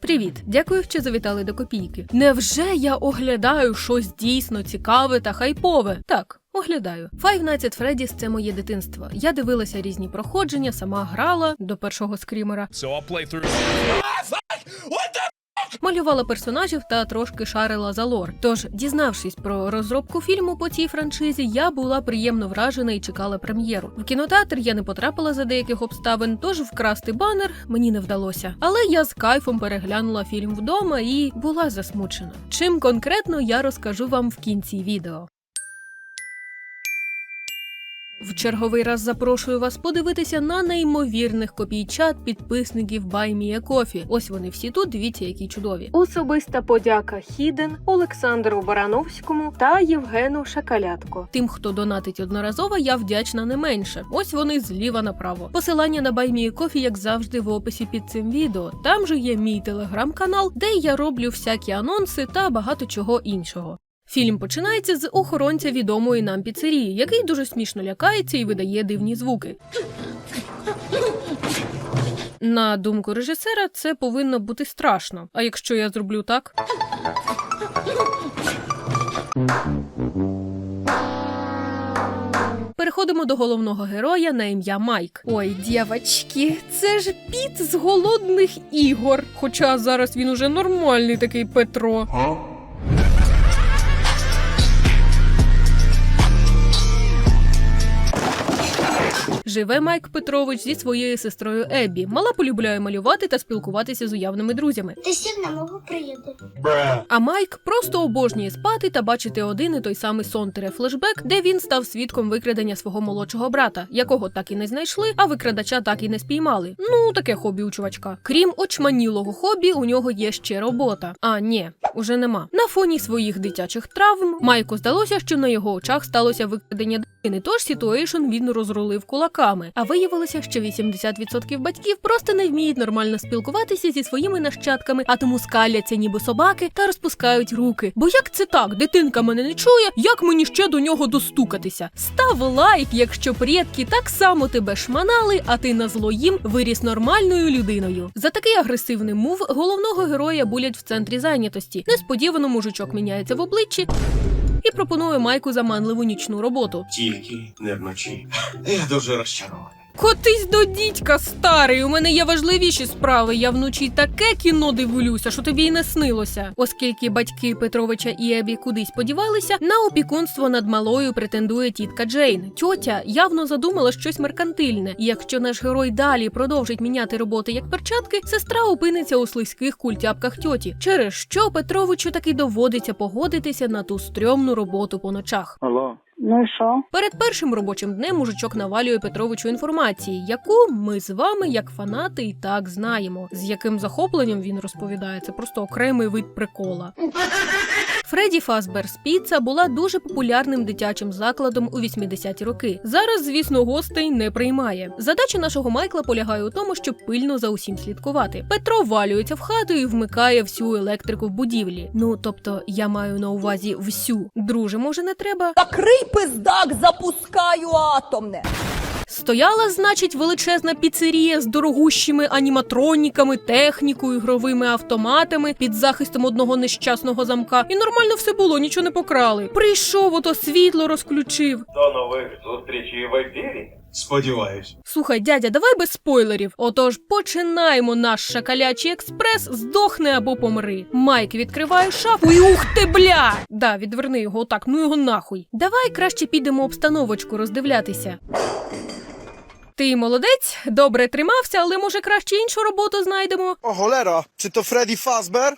Привіт, дякую, що завітали до копійки. Невже я оглядаю щось дійсно цікаве та хайпове? Так. Оглядаю. Five Nights at Freddy's – це моє дитинство. Я дивилася різні проходження, сама грала до першого скрімера, So I'll play through. Малювала персонажів та трошки шарила за лор. Тож, дізнавшись про розробку фільму по цій франшизі, я була приємно вражена і чекала прем'єру. В кінотеатр я не потрапила за деяких обставин, тож вкрасти банер мені не вдалося. Але я з кайфом переглянула фільм вдома і була засмучена. Чим конкретно я розкажу вам в кінці відео. В черговий раз запрошую вас подивитися на неймовірних копійчат підписників BuyMeACoffee. Ось вони всі тут. Дивіться, які чудові. Особиста подяка Хіден, Олександру Барановському та Євгену Шакалятко. Тим, хто донатить одноразово, я вдячна не менше. Ось вони зліва направо. Посилання на BuyMeACoffee, як завжди, в описі під цим відео. Там же є мій телеграм-канал, де я роблю всякі анонси та багато чого іншого. Фільм починається з охоронця відомої нам піцерії, який дуже смішно лякається і видає дивні звуки. На думку режисера, це повинно бути страшно. А якщо я зроблю так? Переходимо до головного героя на ім'я Майк. Ой, дівчатки, це ж піт з голодних ігор. Хоча зараз він уже нормальний такий Петро. Живе Майк Петрович зі своєю сестрою Еббі. Мала полюбляє малювати та спілкуватися з уявними друзями. Ти сів на мого приїду. А Майк просто обожнює спати та бачити один і той самий сон тире флешбек, де він став свідком викрадення свого молодшого брата, якого так і не знайшли, а викрадача так і не спіймали. Ну таке хобі у чувачка. Крім очманілого хобі, у нього є ще робота. А ні, уже нема. На фоні своїх дитячих травм Майку здалося, що на його очах сталося викрадення дитини. Тож ситуейшн він розрулив кулаками. А виявилося, що 80% батьків просто не вміють нормально спілкуватися зі своїми нащадками, а тому скаляться ніби собаки та розпускають руки. Бо як це так? Дитинка мене не чує, як мені ще до нього достукатися? Став лайк, якщо предки так само тебе шманали, а ти на зло їм виріс нормальною людиною. За такий агресивний мув головного героя булять в центрі зайнятості. Несподівано мужичок міняється в обличчі. І пропонує Майку заманливу нічну роботу. Тільки не вночі. Я дуже розчарований. Котись до дідька, старий. У мене є важливіші справи. Я вночі таке кіно дивлюся, що тобі й не снилося. Оскільки батьки Петровича і Ебі кудись подівалися, на опікунство над малою претендує тітка Джейн. Тьотя явно задумала щось меркантильне. І якщо наш герой далі продовжить міняти роботи як перчатки, сестра опиниться у слизьких культяпках тьоті, через що Петровичу таки доводиться погодитися на ту стрьомну роботу по ночах. Алло. Ну і що? Перед першим робочим днем мужичок навалює Петровичу інформації, яку ми з вами, як фанати, і так знаємо. З яким захопленням він розповідає, це просто окремий вид прикола. Фредді Фазберс Піца була дуже популярним дитячим закладом у 80-ті роки. Зараз, звісно, гостей не приймає. Задача нашого Майкла полягає у тому, щоб пильно за усім слідкувати. Петро валюється в хату і вмикає всю електрику в будівлі. Ну тобто, я маю на увазі всю. Друже, може, не треба? Закрий пиздак, запускаю атомне. Стояла, значить, величезна піцерія з дорогущими аніматроніками, технікою, ігровими автоматами під захистом одного нещасного замка. І нормально все було, нічого не покрали. Прийшов, ото світло розключив. До нових зустрічей в ефірі. Сподіваюсь. Слухай, дядя, давай без спойлерів. Отож, починаємо наш шакалячий експрес, здохни або помри. Майк відкриває шафу і ух ти, бля! Да, відверни його отак, ну його нахуй. Давай краще підемо обстановочку роздивлятися. Ти молодець, добре тримався, але може краще іншу роботу знайдемо. О, холера, чи то Фредді Фазбер?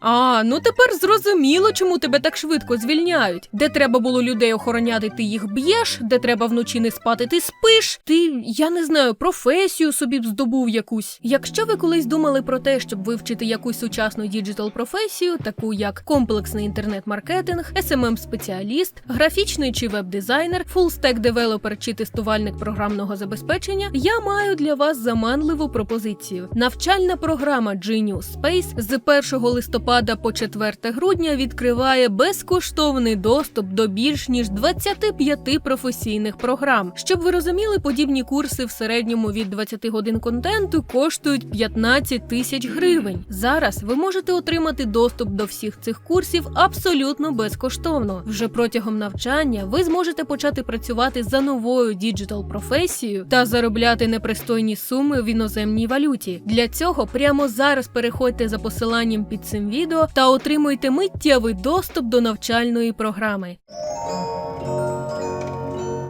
А, ну тепер зрозуміло, чому тебе так швидко звільняють. Де треба було людей охороняти, ти їх б'єш, де треба вночі не спати, ти спиш. Ти, я не знаю, професію собі б здобув якусь. Якщо ви колись думали про те, щоб вивчити якусь сучасну діджитал професію, таку як комплексний інтернет-маркетинг, smm ем ем спеціаліст графічний чи веб-дизайнер, фул фулстек девелопер чи тестувальник програмного забезпечення, я маю для вас заманливу пропозицію. Навчальна програма Genius Space з 1 листопада по 4 грудня відкриває безкоштовний доступ до більш ніж 25 професійних програм. Щоб ви розуміли, подібні курси в середньому від 20 годин контенту коштують 15 тисяч гривень. Зараз ви можете отримати доступ до всіх цих курсів абсолютно безкоштовно. Вже протягом навчання ви зможете почати працювати за новою діджитал професією та заробляти непристойні суми в іноземній валюті. Для цього прямо зараз переходьте за посиланням під цим відео та отримуйте миттєвий доступ до навчальної програми.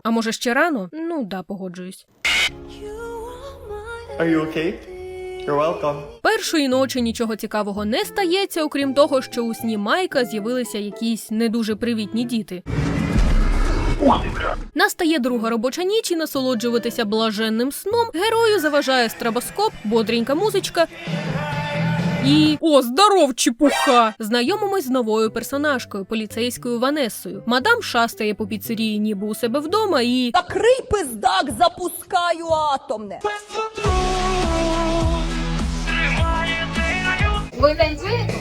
А може ще рано? Ну да, погоджуюсь. Are you okay? You're welcome. Першої ночі нічого цікавого не стається, окрім того, що у сні Майка з'явилися якісь не дуже привітні діти. Настає друга робоча ніч і насолоджуватися блаженним сном. Герою заважає страбоскоп, бодренька музичка. І о, здоров, чепуха! Знайомимось з новою персонажкою, поліцейською Ванесою. Мадам шастає по піцерії, ніби у себе вдома, і Закрий пиздак, запускаю атомне. Ви танцюєте?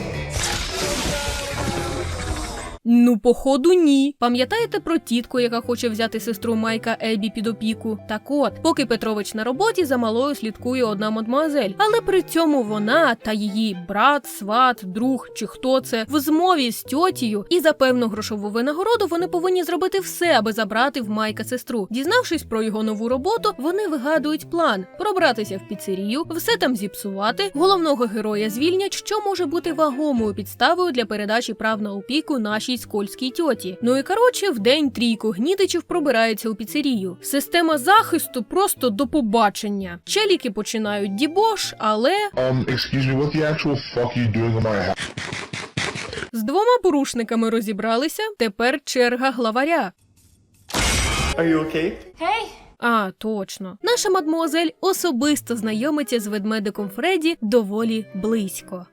Ну, походу, ні. Пам'ятаєте про тітку, яка хоче взяти сестру Майка Ебі під опіку? Так от, поки Петрович на роботі за малою слідкує одна мадмуазель. Але при цьому вона та її брат, сват, друг чи хто це в змові з тьотію, і за певну грошову винагороду вони повинні зробити все, аби забрати в Майка сестру. Дізнавшись про його нову роботу, вони вигадують план пробратися в піцерію, все там зіпсувати. Головного героя звільнять, що може бути вагомою підставою для передачі прав на опіку нашій скользькій тьоті. Ну і коротше, в день трійку гнітичів пробирається у піцерію. Система захисту просто до побачення. Челіки починають дібош, але Um, excuse me, what the actual fuck you doing in my house? з двома порушниками розібралися. Тепер черга главаря. Are you okay? Гей! А, точно. Наша мадмуазель особисто знайомиться з ведмедиком Фредді доволі близько.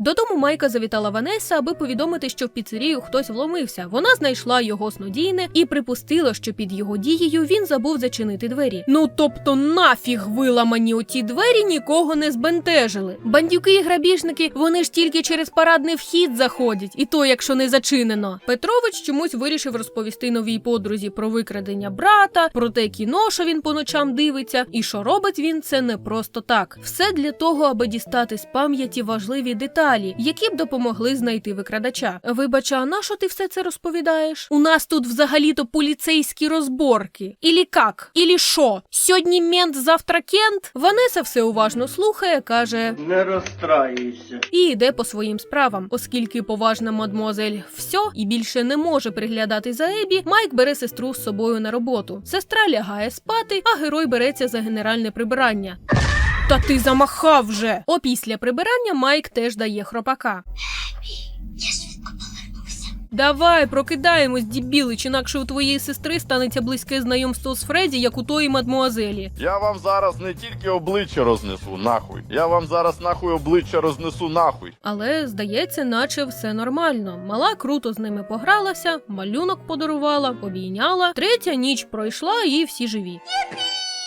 Додому Майка завітала Ванеса, аби повідомити, що в піцерію хтось вломився. Вона знайшла його снодійне і припустила, що під його дією він забув зачинити двері. Ну тобто, нафіг виламані оті двері нікого не збентежили. Бандюки і грабіжники вони ж тільки через парадний вхід заходять, і то, якщо не зачинено. Петрович чомусь вирішив розповісти новій подрузі про викрадення брата, про те кіно, що він по ночам дивиться, і що робить він це не просто так. Все для того, аби дістати з пам'яті важливі деталі, які б допомогли знайти викрадача. Вибач, а на що ти все це розповідаєш? У нас тут взагалі-то поліцейські розборки. Ілі как? Ілі що? Сьогодні мент, завтра кент? Ванеса все уважно слухає, каже. Не розстраюйся. І йде по своїм справам, оскільки поважна мадмуазель все і більше не може приглядати за Ебі. Майк бере сестру з собою на роботу. Сестра лягає спати, а герой береться за генеральне прибирання. Та ти замахав вже! Опісля прибирання Майк теж дає хропака. Давай, прокидаємось, дібілич, інакше у твоєї сестри станеться близьке знайомство з Фредді, як у тої мадмуазелі. Я вам зараз не тільки обличчя рознесу, нахуй. Я вам зараз нахуй обличчя рознесу нахуй. Але здається, наче все нормально. Мала круто з ними погралася, малюнок подарувала, обійняла. Третя ніч пройшла і всі живі.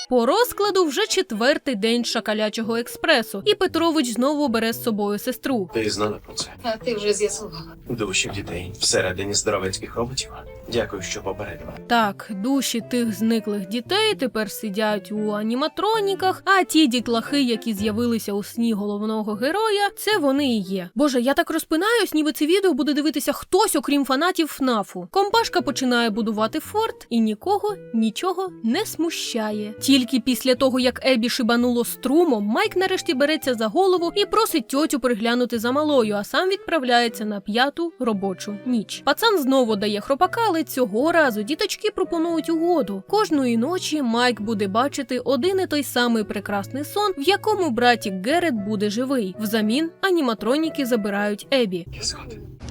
По розкладу вже четвертий день шакалячого експресу, і Петрович знову бере з собою сестру. Ти знала про це? А ти вже з'ясувала. Душі дітей всередині здоровецьких роботів. Дякую, що попередила. Так, душі тих зниклих дітей тепер сидять у аніматроніках, а ті дітлахи, які з'явилися у сні головного героя, це вони і є. Боже, я так розпинаюсь, ніби це відео буде дивитися хтось, окрім фанатів ФНАФу. Компашка починає будувати форт і нікого нічого не смущає. Тільки після того, як Ебі шибануло струмом, Майк нарешті береться за голову і просить тьотю приглянути за малою, а сам відправляється на п'яту робочу ніч. Пацан знову дає хропака, але цього разу діточки пропонують угоду. Кожної ночі Майк буде бачити один і той самий прекрасний сон, в якому братік Герет буде живий. Взамін аніматроніки забирають Ебі.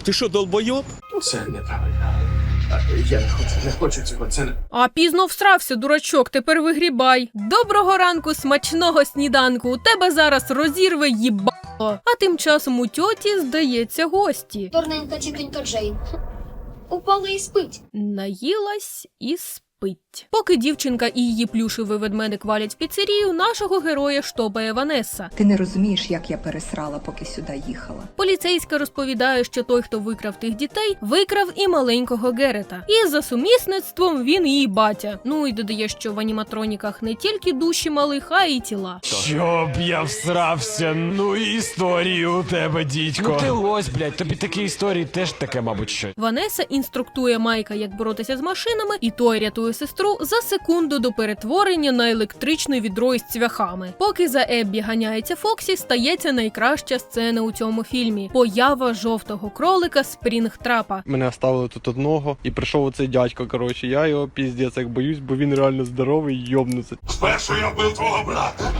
Ти що, долбойоб? Це неправильно. А, Я не хочу, не хочу цього. Це не. А пізно всрався, дурачок, тепер вигрібай. Доброго ранку, смачного сніданку. У тебе зараз розірве їбало. А тим часом у тьоті здається гості. Дурненька тітонька Джейн. Упала і спить. Наїлась і спить. Поки дівчинка і її плюшевий ведмедик валять в піцерію, нашого героя штопає Ванесса. Ти не розумієш, як я пересрала, поки сюди їхала. Поліцейська розповідає, що той, хто викрав тих дітей, викрав і маленького Герета. І за сумісництвом він її батя. Ну і додає, що в аніматроніках не тільки душі малих, а й тіла. Щоб я всрався, ну і історії у тебе, дідько. Ну ти лось, блядь, тобі такі історії теж таке, мабуть, що. Ванеса інструктує Майка, як боротися з машинами, і той рятує сестру за секунду до перетворення на електричне відро із цвяхами. Поки за Еббі ганяється Фоксі, стається найкраща сцена у цьому фільмі: поява жовтого кролика Спрінгтрапа. Мене оставили тут одного, і прийшов оцей дядько. Коротше, я його піздець як боюсь, бо він реально здоровий, йобнуться. Спершу я вбив твого брата,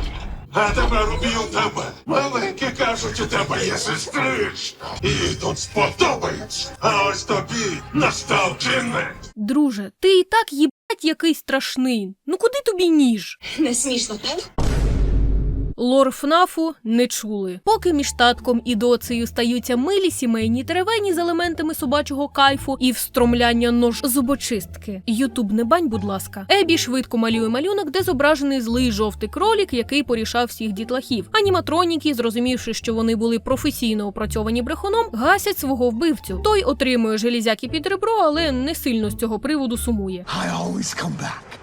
а тепер уб'ю тебе. Маленькі кажуть, у тебе є сестричка. І тут сподобається. А ось тобі настав кінець. Друже, ти і так їбать який страшний. Ну куди тобі ніж? Не смішно, так? Лор ФНАФу не чули. Поки між татком і доцею стаються милі сімейні теревені з елементами собачого кайфу і встромляння нож зубочистки. Ютуб не бань, будь ласка. Ебі швидко малює малюнок, де зображений злий жовтий кролік, який порішав всіх дітлахів. Аніматроніки, зрозумівши, що вони були професійно опрацьовані брехуном, гасять свого вбивцю. Той отримує желізяки під ребро, але не сильно з цього приводу сумує.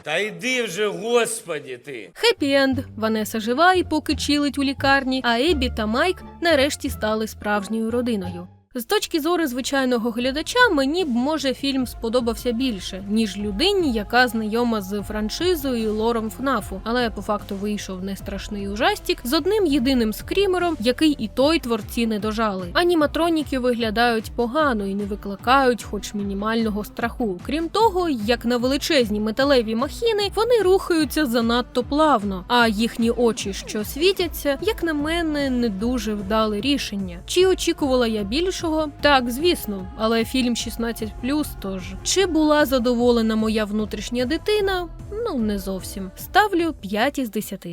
Та йди вже, господі ти. Хеппі-енд. Ванеса жива і поки чилить у лікарні, а Ебі та Майк нарешті стали справжньою родиною. З точки зору звичайного глядача, мені б може фільм сподобався більше, ніж людині, яка знайома з франшизою і лором ФНАФу, але по факту вийшов не страшний ужастік з одним єдиним скрімером, який і той творці не дожали. Аніматроніки виглядають погано і не викликають, хоч мінімального страху. Крім того, як на величезні металеві махіни, вони рухаються занадто плавно, а їхні очі, що світяться, як на мене, не дуже вдале рішення. Чи очікувала я більшого? Так, звісно, але фільм 16+, тож чи була задоволена моя внутрішня дитина? Ну не зовсім. Ставлю 5 із 10.